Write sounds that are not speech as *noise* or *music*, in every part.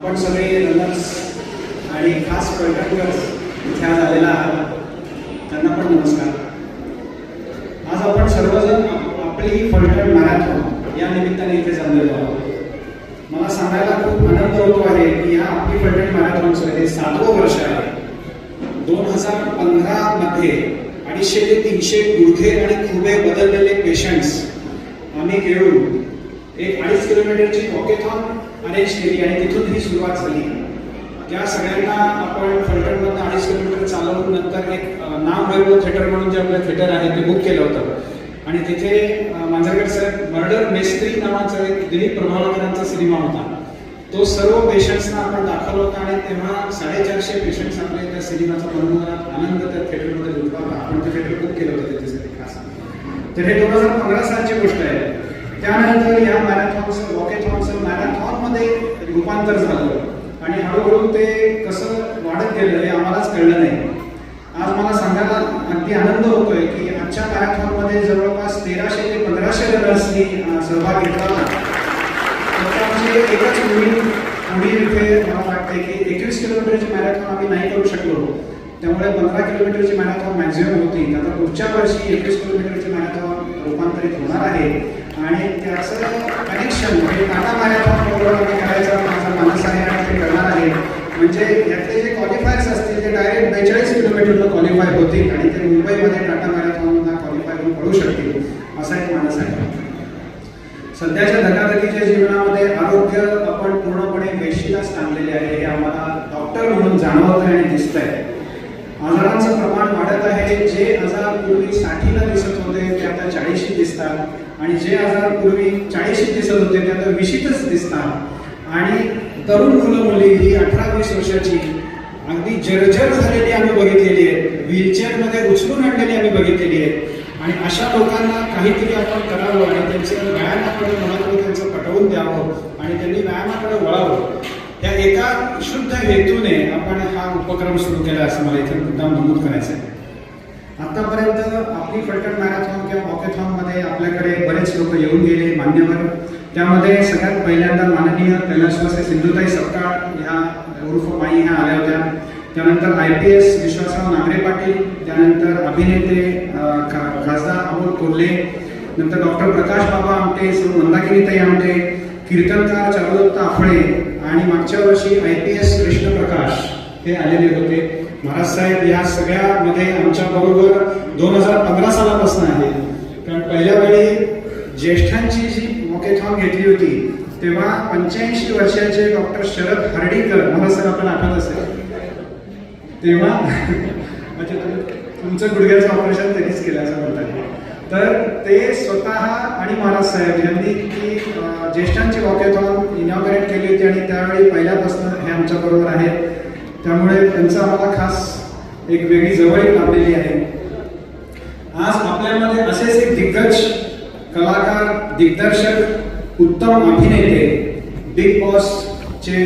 आपण सगळे रनर्स आणि खास पर्यटकच इथे आज आलेला आहात. त्यांना पण नमस्कार. आज आपण सर्वजण आपली फलटण मॅरेथॉन या निमित्ताने इथे जमलेलो आहोत. मला सांगायला खूप आनंद होतो आहे की या आपली फलटण मॅरेथॉनचं हे सातवं वर्ष आहे. दोन हजार पंधरामध्ये अडीचशे ते तीनशे गुडघे आणि खुबे बदललेले पेशंट्स आम्ही खेळून एक अडीच किलोमीटरची वॉकेथॉन अरेंज केली आणि तिथून ही सुरुवात झाली. त्या सगळ्यांना आपण फलटणमधून अडीच किलोमीटर चालवून नंतर एक नाम वैभव थिएटर म्हणून जे आपलं थिएटर आहे ते बुक केलं होतं. आणि तिथे माझ्याकडे साहेब मर्डर मेस्त्री नावाचा एक दिलीप प्रभावकरांचा सिनेमा होता. तो सर्व पेशंट्सना आपण दाखवला होता आणि तेव्हा साडेचारशे पेशंट्स आपले त्या सिनेमाचा मनोहरात आनंद त्या थिएटरमध्ये होता. आपण ते थिएटर बुक केलं होतं त्याच्यासाठी खास. तर हे दोन हजार पंधरा सालची गोष्ट आहे. त्यानंतर या मॅरेथॉनचं वॉकेथॉनचं मॅरेथॉनमध्ये रूपांतर झालं. आणि हळूहळू ते कसं वाढत गेलं हे आम्हालाच कळलं नाही. आज मला सांगायला अगदी आनंद होतोय की आजच्या मॅरेथॉनमध्ये जवळपास तेराशे ते पंधराशे रनर्सनी सहभाग घेतला होता. एकच पुढील पुढील इथे मला वाटते की एकवीस किलोमीटरची मॅरेथॉन आम्ही नाही करू शकलो. त्यामुळे पंधरा किलोमीटरची मॅरेथॉन मॅक्झिमम होती. आता पुढच्या वर्षी एकवीस किलोमीटरची मॅरेथॉन रूपांतरित होणार आहे. आणि त्याचं कनेक्शन म्हणजे टाटा मॅरेथॉन बरोबर करायचं माझा मानस आहे आणि ते करणार आहे. म्हणजे यातले जे क्वालिफायर्स असतील ते डायरेक्ट बेचाळीस किलोमीटरला क्वालिफाय होतील आणि ते मुंबईमध्ये टाटा मॅरेथॉनला क्वालिफाय होऊन पडू शकतील असा एक मानस आहे. सध्याच्या धकाधकीच्या जीवनामध्ये आरोग्य आपण पूर्णपणे वेशीलाच आणलेले आहे हे आम्हाला डॉक्टर म्हणून जाणवत आहे आणि दिसत आहे आजारांचं प्रमाण वाढत आहे जे आजार पूर्वी साठीला दिसत होते ते आता चाळीशी दिसतात. आणि जे आजार पूर्वी चाळीशी दिसत होते ते आता विशीतच दिसतात. आणि तरुण मुलं मुली ही अठरा वीस वर्षाची अगदी जर्जर झालेली आम्ही बघितलेली आहे व्हीलचेअरमध्ये उचलून आणलेली आम्ही बघितलेली आहे आणि अशा लोकांना काहीतरी आपण करावं आणि त्यांचं व्यायामाकडे महत्त्व त्यांचं पटवून द्यावं आणि त्यांनी व्यायामाकडे वळावं. या एका शुद्ध हेतूने आपण हा उपक्रम सुरू केला असं मला इथे मुद्दा नमूद करायचं आहे आतापर्यंत आपली फलटण मॅरेथॉन किंवा वॉकेथॉनमध्ये आपल्याकडे बरेच लोक येऊन गेले मान्यवर. त्यामध्ये सगळ्यात पहिल्यांदा माननीय कैलासवासी सिंधुताई सपकाळ ह्या उर्फ माई ह्या आल्या होत्या. त्यानंतर I P S Vishwasrao Nagare Patil त्यानंतर अभिनेते खा- खासदार अमोल कोल्हे नंतर डॉक्टर प्रकाश बाबा आमटे श्री मंदाकिनीताई आमटे कीर्तनकार चंद्रदत्त आफळे आणि मागच्या वर्षी आय पी एस कृष्णप्रकाश हे आलेले होते. महाराज साहेब या सगळ्यामध्ये आमच्या बरोबर दोन हजार पंधरा सालापासून आहे. कारण पहिल्या वेळी ज्येष्ठांची जी वॉकेथॉन घेतली होती तेव्हा पंच्याऐंशी वर्षाचे डॉक्टर शरद हर्डीकर महाराज साहेब आपल्याला आठवत असेल. तेव्हा *laughs* म्हणजे तुमचं गुडघ्याचं ऑपरेशन त्यांनीच केलं असं म्हणतात. तर ते स्वतः आणि महाराज साहेब यांनी ती ज्येष्ठांची वॉकेथॉन इनॉग्रेट केली होती आणि त्यावेळी पहिल्यापासून हे आमच्या बरोबर आहेत त्यामुळे त्यांचं आम्हाला खास एक वेगळी जवळ लाभलेली आहे. आज आपल्यामध्ये असेच एक दिग्गज कलाकार दिग्दर्शक उत्तम अभिनेते बिग बॉसचे चे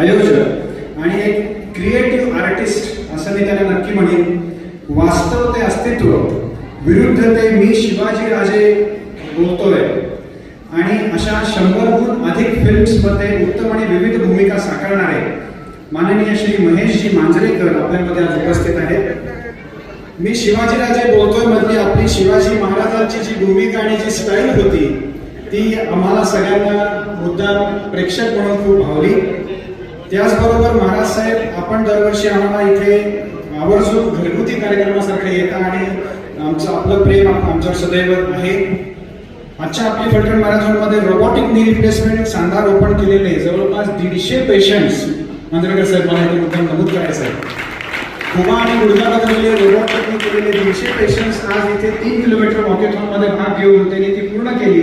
आयोजक आणि एक क्रिएटिव्ह आर्टिस्ट असं मी त्याला नक्की म्हणेन. वास्तव ते अस्तित्व विरुद्ध ते मी शिवाजी राजे बोलतोय. आणि अशा शंभरहून अधिक फिल्म्समध्ये उत्तम आणि विविध भूमिका साकारणारे माननीय श्री महेशजी मांजरेकर आपल्यामध्ये आज उपस्थित आहेत. मी शिवाजीराजे बोलतोय मधली आपली शिवाजी महाराजांची जी भूमिका आणि जी स्टाईल होती ती आम्हाला सगळ्यांना मुद्दा प्रेक्षक म्हणून खूप भावली. त्याचबरोबर महाराज साहेब आपण दरवर्षी आम्हाला इथे आवर्जून घरगुती कार्यक्रमासारखे येता आणि आमचं आपलं प्रेम आप- आमच्यावर सदैव आहे. आजच्या आपली फलटण मॅरेथॉनमध्ये रोबोटिक नी रिप्लेसमेंट सांधा रोपण केलेले जवळपास दीडशे पेशंट्स मांजरेकर साहेब मला इथे मुद्दा नमूद करायचं आहे. खुमा आणि गुडघा रोबोट रोबोटनी केलेले दीडशे पेशंट्स आज इथे तीन किलोमीटर वॉकेथॉनमध्ये भाग घेऊन त्यांनी ती पूर्ण केली.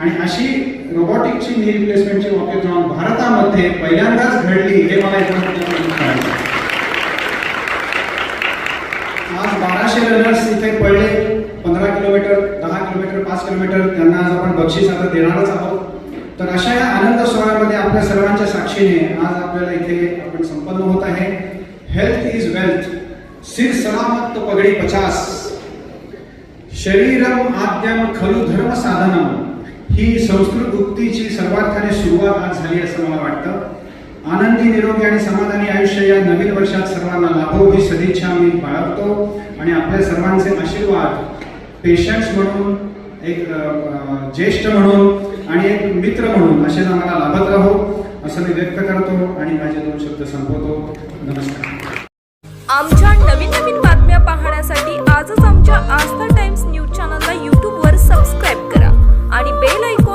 आणि अशी रोबोटिकची नी रिप्लेसमेंटची वॉकेथॉन भारतामध्ये पहिल्यांदाच घडली हे मला आज बाराशे रनर्स इथे पडले पंधरा किलोमीटर दहा किलोमीटर पाच किलोमीटर त्यांना आज आपण बक्षीस आता देणारच आहोत. तर अशा या आनंद सोहळ्यामध्ये आपल्या सर्वांच्या साक्षीने आज आपल्याला इथे आपण संपन्न होत आहे. हेल्थ इज वेल्थ सिर सलामत पगडी पचास. शरीरम आद्यम खलु धर्म साधनम. ही संस्कृत उक्तीची सर्वार्थाने सुरुवात आज झाली असं मला वाटतं. आनंदी निरोगी आणि समाधानी आयुष्य या नवीन वर्षात सर्वांना लाभो ही सदिच्छा मी बाळगतो. आणि आपल्या सर्वांचे आशीर्वाद पेशंट्स म्हणून एक ज्येष्ठ म्हणून आणि एक मित्र म्हणून असे आम्हाला लाभत राहो असं मी व्यक्त करतो आणि माझे दोन शब्द संपवतो. नमस्कार. आमच्या नवीन नवीन बातम्या पाहण्यासाठी आजच आमच्या आस्था टाइम्स न्यूज चॅनलला यूट्यूबवर सबस्क्राईब करा आणि बेल ऐकून